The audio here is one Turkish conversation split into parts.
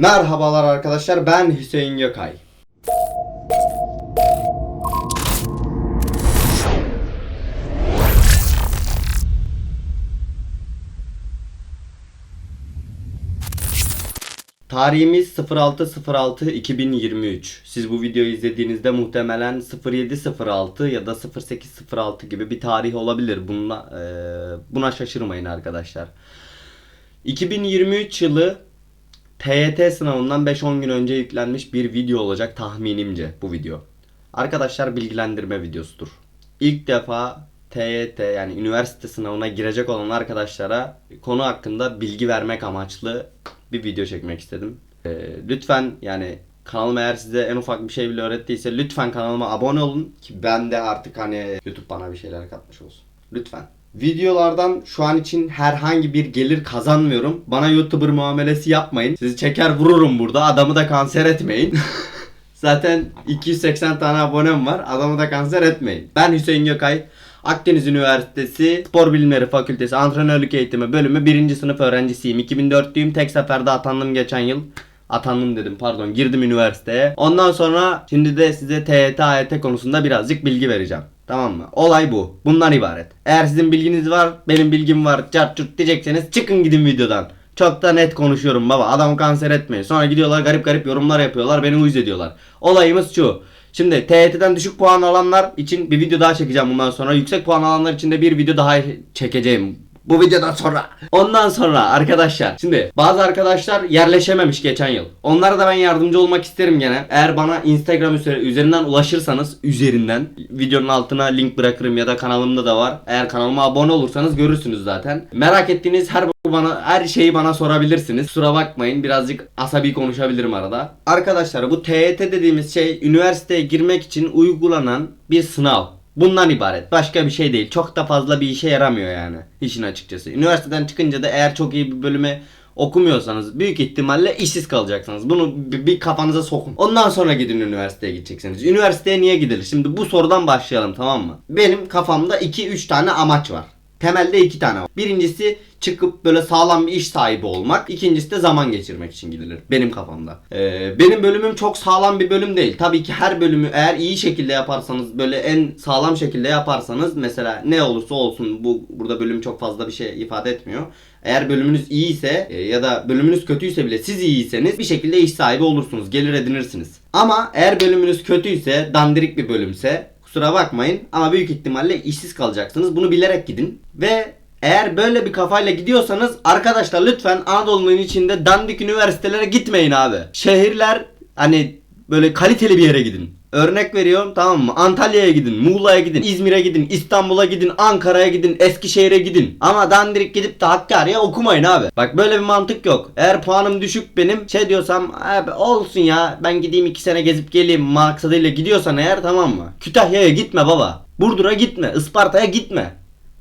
Merhabalar arkadaşlar ben Hüseyin Gökay. Tarihimiz 06.06.2023. Siz bu videoyu izlediğinizde muhtemelen 07.06 ya da 08.06 gibi bir tarih olabilir. Buna, eee, buna şaşırmayın arkadaşlar. 2023 yılı TYT sınavından 5-10 gün önce yüklenmiş bir video olacak tahminimce bu video. Arkadaşlar bilgilendirme videosudur. İlk defa TYT yani üniversite sınavına girecek olan arkadaşlara konu hakkında bilgi vermek amaçlı bir video çekmek istedim. Ee, lütfen yani kanalım eğer size en ufak bir şey bile öğrettiyse lütfen kanalıma abone olun ki ben de artık hani YouTube bana bir şeyler katmış olsun. Lütfen. Videolardan şu an için herhangi bir gelir kazanmıyorum. Bana YouTuber muamelesi yapmayın. Sizi çeker vururum burada. Adamı da kanser etmeyin. Zaten 280 tane abonem var. Adamı da kanser etmeyin. Ben Hüseyin Gökay. Akdeniz Üniversitesi Spor Bilimleri Fakültesi Antrenörlük Eğitimi bölümü 1. sınıf öğrencisiyim. 2004'lüyüm. Tek seferde atandım geçen yıl. Atandım dedim pardon girdim üniversiteye. Ondan sonra şimdi de size TYT AYT konusunda birazcık bilgi vereceğim. Tamam mı? Olay bu. Bundan ibaret. Eğer sizin bilginiz var, benim bilgim var, cart curt diyecekseniz çıkın gidin videodan. Çok da net konuşuyorum baba. Adam kanser etmeyin. Sonra gidiyorlar garip garip yorumlar yapıyorlar. Beni uyuz ediyorlar. Olayımız şu. Şimdi TYT'den düşük puan alanlar için bir video daha çekeceğim bundan sonra. Yüksek puan alanlar için de bir video daha çekeceğim. Bu videodan sonra. Ondan sonra arkadaşlar. Şimdi bazı arkadaşlar yerleşememiş geçen yıl. Onlara da ben yardımcı olmak isterim gene. Eğer bana Instagram üzeri- üzerinden ulaşırsanız üzerinden videonun altına link bırakırım ya da kanalımda da var. Eğer kanalıma abone olursanız görürsünüz zaten. Merak ettiğiniz her bana her şeyi bana sorabilirsiniz. Kusura bakmayın birazcık asabi konuşabilirim arada. Arkadaşlar bu TYT dediğimiz şey üniversiteye girmek için uygulanan bir sınav. Bundan ibaret. Başka bir şey değil. Çok da fazla bir işe yaramıyor yani. işin açıkçası. Üniversiteden çıkınca da eğer çok iyi bir bölüme okumuyorsanız büyük ihtimalle işsiz kalacaksınız. Bunu bir, kafanıza sokun. Ondan sonra gidin üniversiteye gideceksiniz. Üniversiteye niye gidilir? Şimdi bu sorudan başlayalım tamam mı? Benim kafamda 2-3 tane amaç var. Temelde iki tane var. Birincisi çıkıp böyle sağlam bir iş sahibi olmak. İkincisi de zaman geçirmek için gidilir. Benim kafamda. Ee, benim bölümüm çok sağlam bir bölüm değil. Tabii ki her bölümü eğer iyi şekilde yaparsanız böyle en sağlam şekilde yaparsanız mesela ne olursa olsun bu burada bölüm çok fazla bir şey ifade etmiyor. Eğer bölümünüz iyiyse e, ya da bölümünüz kötüyse bile siz iyiyseniz bir şekilde iş sahibi olursunuz. Gelir edinirsiniz. Ama eğer bölümünüz kötüyse, dandirik bir bölümse Kusura bakmayın ama büyük ihtimalle işsiz kalacaksınız. Bunu bilerek gidin. Ve eğer böyle bir kafayla gidiyorsanız arkadaşlar lütfen Anadolu'nun içinde dandik üniversitelere gitmeyin abi. Şehirler hani böyle kaliteli bir yere gidin. Örnek veriyorum tamam mı? Antalya'ya gidin, Muğla'ya gidin, İzmir'e gidin, İstanbul'a gidin, Ankara'ya gidin, Eskişehir'e gidin. Ama dandirik gidip de Hakkari'ye okumayın abi. Bak böyle bir mantık yok. Eğer puanım düşük benim şey diyorsam abi olsun ya ben gideyim iki sene gezip geleyim maksadıyla gidiyorsan eğer tamam mı? Kütahya'ya gitme baba. Burdur'a gitme, Isparta'ya gitme.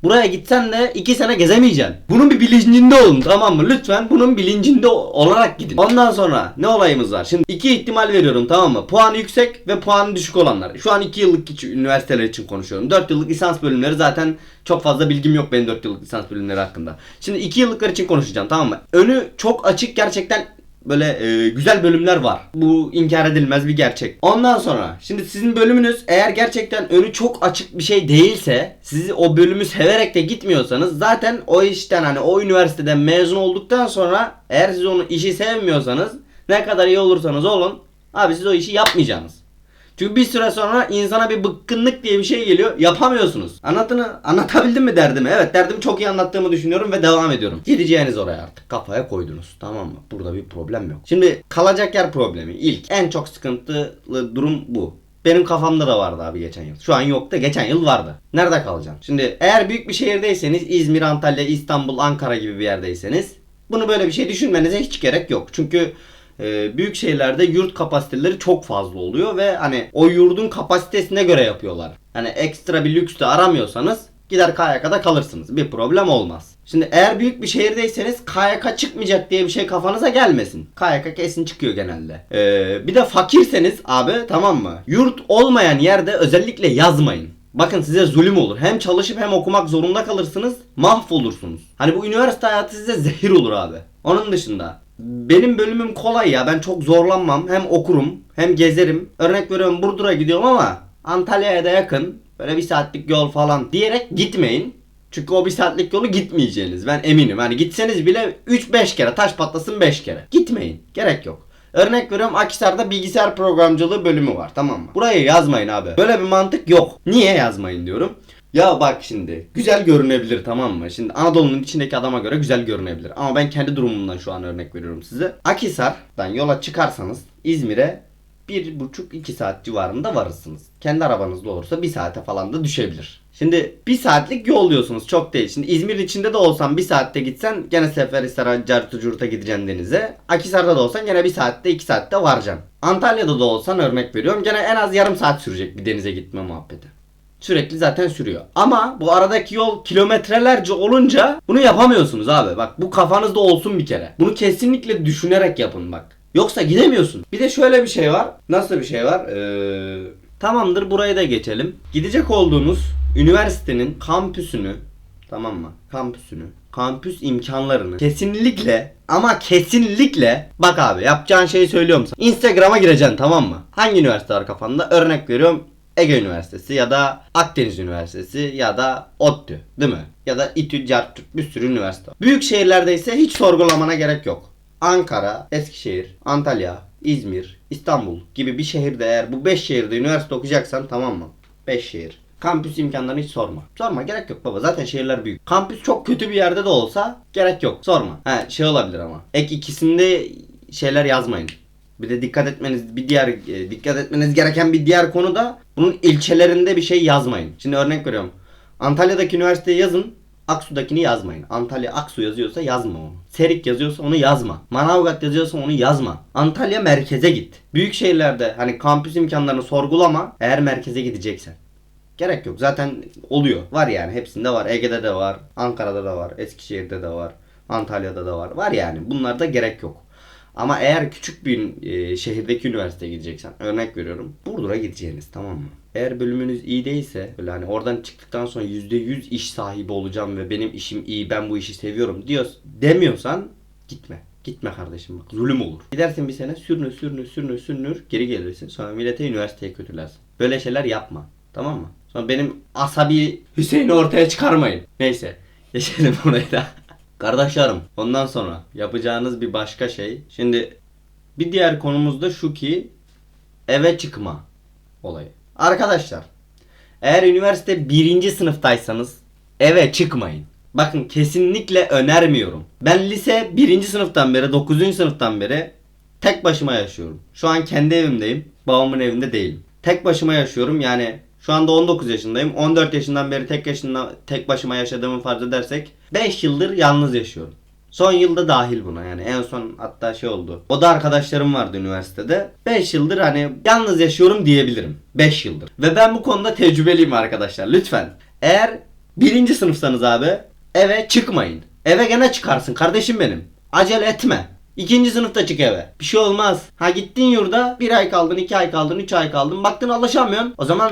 Buraya gitsen de iki sene gezemeyeceksin. Bunun bir bilincinde olun tamam mı? Lütfen bunun bilincinde olarak gidin. Ondan sonra ne olayımız var? Şimdi iki ihtimal veriyorum tamam mı? Puanı yüksek ve puanı düşük olanlar. Şu an iki yıllık için- üniversiteler için konuşuyorum. Dört yıllık lisans bölümleri zaten çok fazla bilgim yok benim dört yıllık lisans bölümleri hakkında. Şimdi iki yıllıklar için konuşacağım tamam mı? Önü çok açık gerçekten böyle e, güzel bölümler var. Bu inkar edilmez bir gerçek. Ondan sonra şimdi sizin bölümünüz eğer gerçekten önü çok açık bir şey değilse sizi o bölümü severek de gitmiyorsanız zaten o işten hani o üniversiteden mezun olduktan sonra eğer siz onu işi sevmiyorsanız ne kadar iyi olursanız olun abi siz o işi yapmayacaksınız. Çünkü bir süre sonra insana bir bıkkınlık diye bir şey geliyor. Yapamıyorsunuz. Anlatını anlatabildim mi derdimi? Evet derdimi çok iyi anlattığımı düşünüyorum ve devam ediyorum. Gideceğiniz oraya artık. Kafaya koydunuz. Tamam mı? Burada bir problem yok. Şimdi kalacak yer problemi. İlk en çok sıkıntılı durum bu. Benim kafamda da vardı abi geçen yıl. Şu an yok da geçen yıl vardı. Nerede kalacaksın? Şimdi eğer büyük bir şehirdeyseniz İzmir, Antalya, İstanbul, Ankara gibi bir yerdeyseniz bunu böyle bir şey düşünmenize hiç gerek yok. Çünkü e, büyük şehirlerde yurt kapasiteleri çok fazla oluyor ve hani o yurdun kapasitesine göre yapıyorlar. Hani ekstra bir lüks de aramıyorsanız gider KYK'da kalırsınız. Bir problem olmaz. Şimdi eğer büyük bir şehirdeyseniz KYK çıkmayacak diye bir şey kafanıza gelmesin. KYK kesin çıkıyor genelde. Ee, bir de fakirseniz abi tamam mı? Yurt olmayan yerde özellikle yazmayın. Bakın size zulüm olur. Hem çalışıp hem okumak zorunda kalırsınız. Mahvolursunuz. Hani bu üniversite hayatı size zehir olur abi. Onun dışında Benim bölümüm kolay ya. Ben çok zorlanmam. Hem okurum hem gezerim. Örnek veriyorum Burdur'a gidiyorum ama Antalya'ya da yakın. Böyle bir saatlik yol falan diyerek gitmeyin. Çünkü o bir saatlik yolu gitmeyeceğiniz. Ben eminim. Hani gitseniz bile 3-5 kere taş patlasın 5 kere. Gitmeyin. Gerek yok. Örnek veriyorum Akhisar'da bilgisayar programcılığı bölümü var tamam mı? Burayı yazmayın abi. Böyle bir mantık yok. Niye yazmayın diyorum. Ya bak şimdi güzel görünebilir tamam mı? Şimdi Anadolu'nun içindeki adama göre güzel görünebilir. Ama ben kendi durumumdan şu an örnek veriyorum size. Akhisar'dan yola çıkarsanız İzmir'e bir buçuk iki saat civarında varırsınız. Kendi arabanızda olursa bir saate falan da düşebilir. Şimdi bir saatlik yolluyorsunuz çok değil. Şimdi İzmir'in içinde de olsan bir saatte gitsen gene Seferihisar'a, Cartu Curut'a gideceksin denize. Akhisar'da da olsan gene bir saatte iki saatte varacaksın. Antalya'da da olsan örnek veriyorum gene en az yarım saat sürecek bir denize gitme muhabbeti. Sürekli zaten sürüyor. Ama bu aradaki yol kilometrelerce olunca bunu yapamıyorsunuz abi. Bak bu kafanızda olsun bir kere. Bunu kesinlikle düşünerek yapın bak. Yoksa gidemiyorsun. Bir de şöyle bir şey var. Nasıl bir şey var? Ee, tamamdır burayı da geçelim. Gidecek olduğunuz üniversitenin kampüsünü tamam mı? Kampüsünü, kampüs imkanlarını kesinlikle ama kesinlikle bak abi yapacağın şeyi söylüyorum sana. Instagram'a gireceksin tamam mı? Hangi üniversite var kafanda? Örnek veriyorum Ege Üniversitesi ya da Akdeniz Üniversitesi ya da ODTÜ değil mi? Ya da İTÜ, CARTÜ bir sürü üniversite. Büyük şehirlerde ise hiç sorgulamana gerek yok. Ankara, Eskişehir, Antalya, İzmir, İstanbul gibi bir şehirde eğer bu 5 şehirde üniversite okuyacaksan tamam mı? 5 şehir. Kampüs imkanlarını hiç sorma. Sorma gerek yok baba. Zaten şehirler büyük. Kampüs çok kötü bir yerde de olsa gerek yok. Sorma. He şey olabilir ama. Ek ikisinde şeyler yazmayın. Bir de dikkat etmeniz bir diğer e, dikkat etmeniz gereken bir diğer konu da bunun ilçelerinde bir şey yazmayın. Şimdi örnek veriyorum. Antalya'daki üniversiteyi yazın. Aksu'dakini yazmayın. Antalya Aksu yazıyorsa yazma onu. Serik yazıyorsa onu yazma. Manavgat yazıyorsa onu yazma. Antalya merkeze git. Büyük şehirlerde hani kampüs imkanlarını sorgulama eğer merkeze gideceksen. Gerek yok. Zaten oluyor. Var yani. Hepsinde var. Ege'de de var. Ankara'da da var. Eskişehir'de de var. Antalya'da da var. Var yani. Bunlarda gerek yok. Ama eğer küçük bir e, şehirdeki üniversiteye gideceksen örnek veriyorum. Burdur'a gideceğiniz tamam mı? Eğer bölümünüz iyi değilse böyle hani oradan çıktıktan sonra %100 iş sahibi olacağım ve benim işim iyi ben bu işi seviyorum diyor demiyorsan gitme. Gitme kardeşim bak zulüm olur. Gidersin bir sene sürünür sürünür sürünür sürünür geri gelirsin. Sonra millete üniversiteye kötülersin. Böyle şeyler yapma. Tamam mı? Sonra benim asabi Hüseyin'i ortaya çıkarmayın. Neyse. Geçelim oraya da. Kardeşlerim ondan sonra yapacağınız bir başka şey. Şimdi bir diğer konumuz da şu ki eve çıkma olayı. Arkadaşlar eğer üniversite birinci sınıftaysanız eve çıkmayın. Bakın kesinlikle önermiyorum. Ben lise birinci sınıftan beri 9. sınıftan beri tek başıma yaşıyorum. Şu an kendi evimdeyim. Babamın evinde değilim. Tek başıma yaşıyorum yani şu anda 19 yaşındayım. 14 yaşından beri tek yaşında tek başıma yaşadığımı farz edersek 5 yıldır yalnız yaşıyorum. Son yılda dahil buna yani en son hatta şey oldu. O da arkadaşlarım vardı üniversitede. 5 yıldır hani yalnız yaşıyorum diyebilirim. 5 yıldır. Ve ben bu konuda tecrübeliyim arkadaşlar. Lütfen. Eğer birinci sınıfsanız abi eve çıkmayın. Eve gene çıkarsın kardeşim benim. Acele etme. İkinci sınıfta çık eve. Bir şey olmaz. Ha gittin yurda bir ay kaldın, iki ay kaldın, üç ay kaldın. Baktın anlaşamıyorsun. O zaman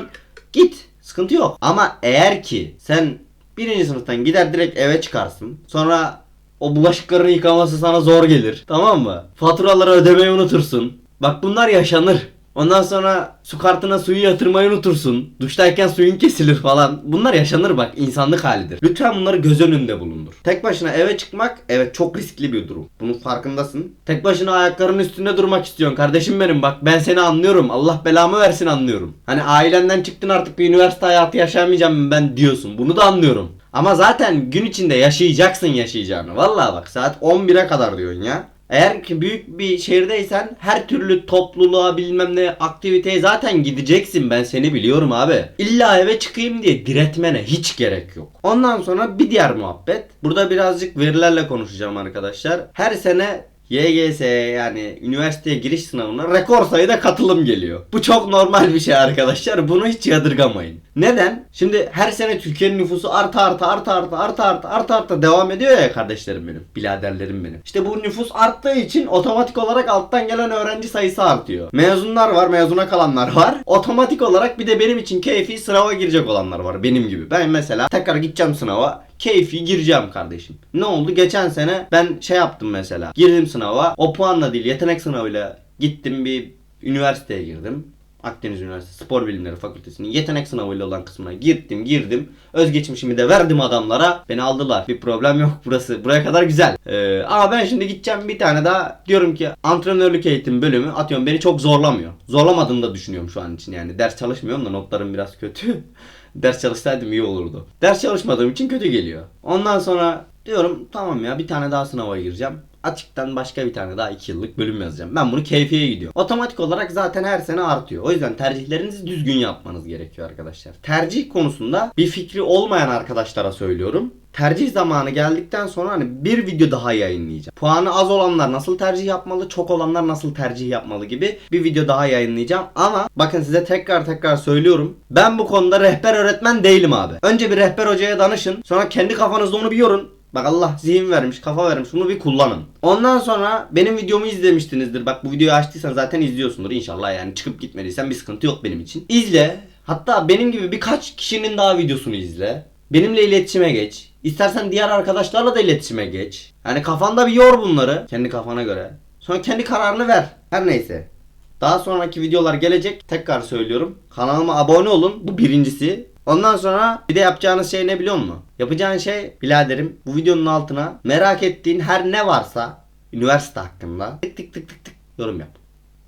git. Sıkıntı yok. Ama eğer ki sen birinci sınıftan gider direkt eve çıkarsın. Sonra o bulaşıkların yıkaması sana zor gelir. Tamam mı? Faturaları ödemeyi unutursun. Bak bunlar yaşanır. Ondan sonra su kartına suyu yatırmayı unutursun. Duştayken suyun kesilir falan. Bunlar yaşanır bak insanlık halidir. Lütfen bunları göz önünde bulundur. Tek başına eve çıkmak evet çok riskli bir durum. Bunun farkındasın. Tek başına ayaklarının üstünde durmak istiyorsun kardeşim benim bak ben seni anlıyorum. Allah belamı versin anlıyorum. Hani ailenden çıktın artık bir üniversite hayatı yaşamayacağım ben diyorsun. Bunu da anlıyorum. Ama zaten gün içinde yaşayacaksın yaşayacağını. Vallahi bak saat 11'e kadar diyorsun ya. Eğer ki büyük bir şehirdeysen her türlü topluluğa bilmem ne aktiviteye zaten gideceksin ben seni biliyorum abi. İlla eve çıkayım diye diretmene hiç gerek yok. Ondan sonra bir diğer muhabbet. Burada birazcık verilerle konuşacağım arkadaşlar. Her sene YGS yani üniversiteye giriş sınavına rekor sayıda katılım geliyor. Bu çok normal bir şey arkadaşlar. Bunu hiç yadırgamayın. Neden? Şimdi her sene Türkiye'nin nüfusu arta arta arta arta arta arta arta arta devam ediyor ya kardeşlerim benim. Biraderlerim benim. İşte bu nüfus arttığı için otomatik olarak alttan gelen öğrenci sayısı artıyor. Mezunlar var, mezuna kalanlar var. Otomatik olarak bir de benim için keyfi sınava girecek olanlar var benim gibi. Ben mesela tekrar gideceğim sınava keyfi gireceğim kardeşim. Ne oldu? Geçen sene ben şey yaptım mesela. Girdim sınava sınava. O puanla değil yetenek sınavıyla gittim bir üniversiteye girdim. Akdeniz Üniversitesi Spor Bilimleri Fakültesi'nin yetenek sınavıyla olan kısmına gittim girdim. Özgeçmişimi de verdim adamlara. Beni aldılar. Bir problem yok burası. Buraya kadar güzel. Ee, ama ben şimdi gideceğim bir tane daha diyorum ki antrenörlük eğitim bölümü atıyorum beni çok zorlamıyor. Zorlamadığını da düşünüyorum şu an için yani. Ders çalışmıyorum da notlarım biraz kötü. Ders çalışsaydım iyi olurdu. Ders çalışmadığım için kötü geliyor. Ondan sonra diyorum tamam ya bir tane daha sınava gireceğim. Açıktan başka bir tane daha 2 yıllık bölüm yazacağım. Ben bunu keyfiye gidiyorum. Otomatik olarak zaten her sene artıyor. O yüzden tercihlerinizi düzgün yapmanız gerekiyor arkadaşlar. Tercih konusunda bir fikri olmayan arkadaşlara söylüyorum. Tercih zamanı geldikten sonra hani bir video daha yayınlayacağım. Puanı az olanlar nasıl tercih yapmalı, çok olanlar nasıl tercih yapmalı gibi bir video daha yayınlayacağım. Ama bakın size tekrar tekrar söylüyorum. Ben bu konuda rehber öğretmen değilim abi. Önce bir rehber hocaya danışın. Sonra kendi kafanızda onu bir yorun. Bak Allah zihin vermiş, kafa vermiş. Bunu bir kullanın. Ondan sonra benim videomu izlemiştinizdir. Bak bu videoyu açtıysan zaten izliyorsundur inşallah yani. Çıkıp gitmediysen bir sıkıntı yok benim için. İzle. Hatta benim gibi birkaç kişinin daha videosunu izle. Benimle iletişime geç. İstersen diğer arkadaşlarla da iletişime geç. Yani kafanda bir yor bunları. Kendi kafana göre. Sonra kendi kararını ver. Her neyse. Daha sonraki videolar gelecek. Tekrar söylüyorum. Kanalıma abone olun. Bu birincisi. Ondan sonra bir de yapacağınız şey ne biliyor musun? Yapacağın şey biraderim bu videonun altına merak ettiğin her ne varsa üniversite hakkında tık tık tık tık tık yorum yap.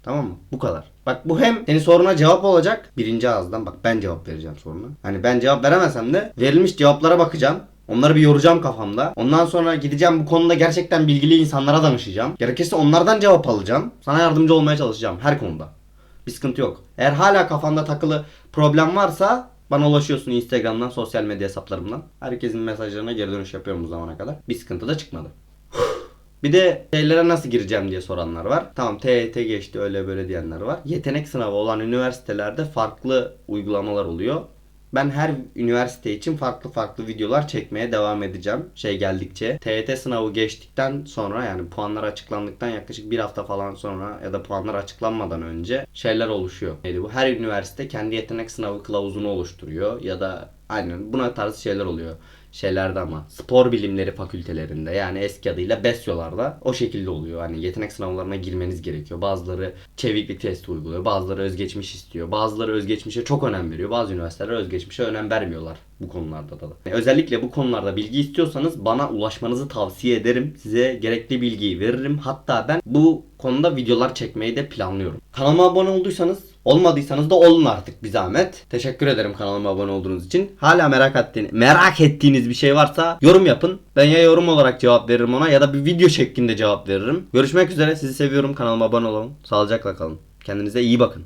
Tamam mı? Bu kadar. Bak bu hem senin soruna cevap olacak. Birinci ağızdan bak ben cevap vereceğim soruna. Hani ben cevap veremesem de verilmiş cevaplara bakacağım. Onları bir yoracağım kafamda. Ondan sonra gideceğim bu konuda gerçekten bilgili insanlara danışacağım. Gerekirse onlardan cevap alacağım. Sana yardımcı olmaya çalışacağım her konuda. Bir sıkıntı yok. Eğer hala kafanda takılı problem varsa bana ulaşıyorsun Instagram'dan, sosyal medya hesaplarımdan. Herkesin mesajlarına geri dönüş yapıyorum bu zamana kadar. Bir sıkıntı da çıkmadı. Bir de şeylere nasıl gireceğim diye soranlar var. Tamam TYT geçti öyle böyle diyenler var. Yetenek sınavı olan üniversitelerde farklı uygulamalar oluyor. Ben her üniversite için farklı farklı videolar çekmeye devam edeceğim. Şey geldikçe. TYT sınavı geçtikten sonra yani puanlar açıklandıktan yaklaşık bir hafta falan sonra ya da puanlar açıklanmadan önce şeyler oluşuyor. Neydi bu? Her üniversite kendi yetenek sınavı kılavuzunu oluşturuyor ya da aynen buna tarz şeyler oluyor şeylerde ama spor bilimleri fakültelerinde yani eski adıyla BESYO'larda o şekilde oluyor. Hani yetenek sınavlarına girmeniz gerekiyor. Bazıları çeviklik testi uyguluyor. Bazıları özgeçmiş istiyor. Bazıları özgeçmişe çok önem veriyor. Bazı üniversiteler özgeçmişe önem vermiyorlar bu konularda da. Yani özellikle bu konularda bilgi istiyorsanız bana ulaşmanızı tavsiye ederim. Size gerekli bilgiyi veririm. Hatta ben bu konuda videolar çekmeyi de planlıyorum. Kanalıma abone olduysanız Olmadıysanız da olun artık bir zahmet. Teşekkür ederim kanalıma abone olduğunuz için. Hala merak ettiğiniz, merak ettiğiniz bir şey varsa yorum yapın. Ben ya yorum olarak cevap veririm ona ya da bir video şeklinde cevap veririm. Görüşmek üzere. Sizi seviyorum. Kanalıma abone olun. Sağlıcakla kalın. Kendinize iyi bakın.